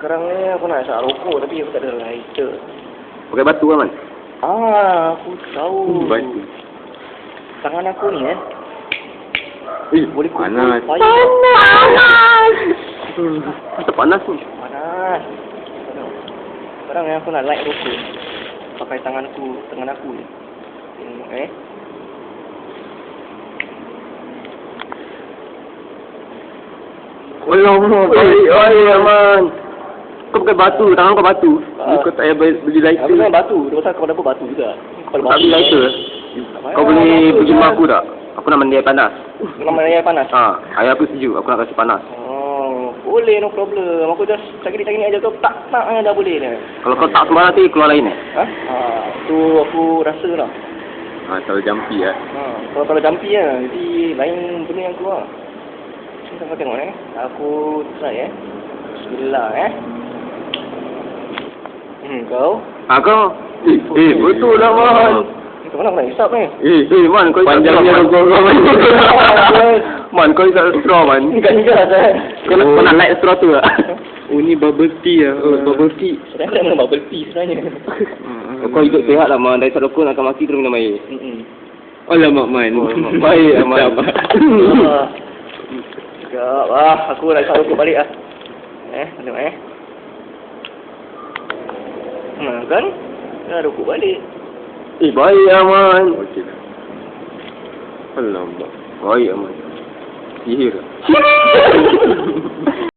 sekarang ni aku nak isap rokok tapi aku tak ada lighter. Pakai batu kan, Man? Ah, aku tahu. Batu. Tangan aku ni eh. Eh, Boleh kumpul panas. Panas! Masa panas ni. Panas. Aduh. Sekarang ni aku nak light rokok. Pakai tangan aku, tangan aku ni. Tengok eh. Alamak, baik. Baik, Man. Kau pakai batu, tangan kau batu. Ah. Kau tak payah beli lighter. Aku batu. Dia pasal kau dapat batu juga. Kalau Tak beli lighter. Kau boleh pergi rumah aku tak? Aku nak mandi air panas. Nama air panas. Ha, ayah aku setuju. Aku nak kasi panas. Oh, boleh no problem. Aku just cakap-cakap ni aja kau tak tak eh, dah boleh dah. Kalau kau tak sembarang nanti keluar lain eh. Ha? Ha, tu aku rasa lah. Ha, terlalu jampi eh. Ha, kalau kalau jampi lah, jadi lain benda yang keluar. Kau tengok eh. Aku try eh. Bismillah eh. Hmm, kau? Ha, kau? Eh, eh betul lah, Man. Kau mana aku nak hisap ni? Eh, eh, Man, kau isap Panjangnya straw, rokok kau, Man. Man, kau isap straw, Man. Enggak juga lah saya. Kau nak, kau nak light straw tu tak? Oh, ni bubble tea lah. Oh, bubble tea. Sebenarnya mana bubble tea sebenarnya. Kau hidup sihat lah, Man. Dari rokok nak maki terus minum air. Hmm. Alamak, Man. Oh, baik, Man. Ah. Sekejap ah, aku nak hisap rokok balik ah. Eh, tengok eh. Nah, kan? Dah rokok balik. Eh, baik lah, Man. Okey lah. Alamak. Baik lah, Man. Sihir.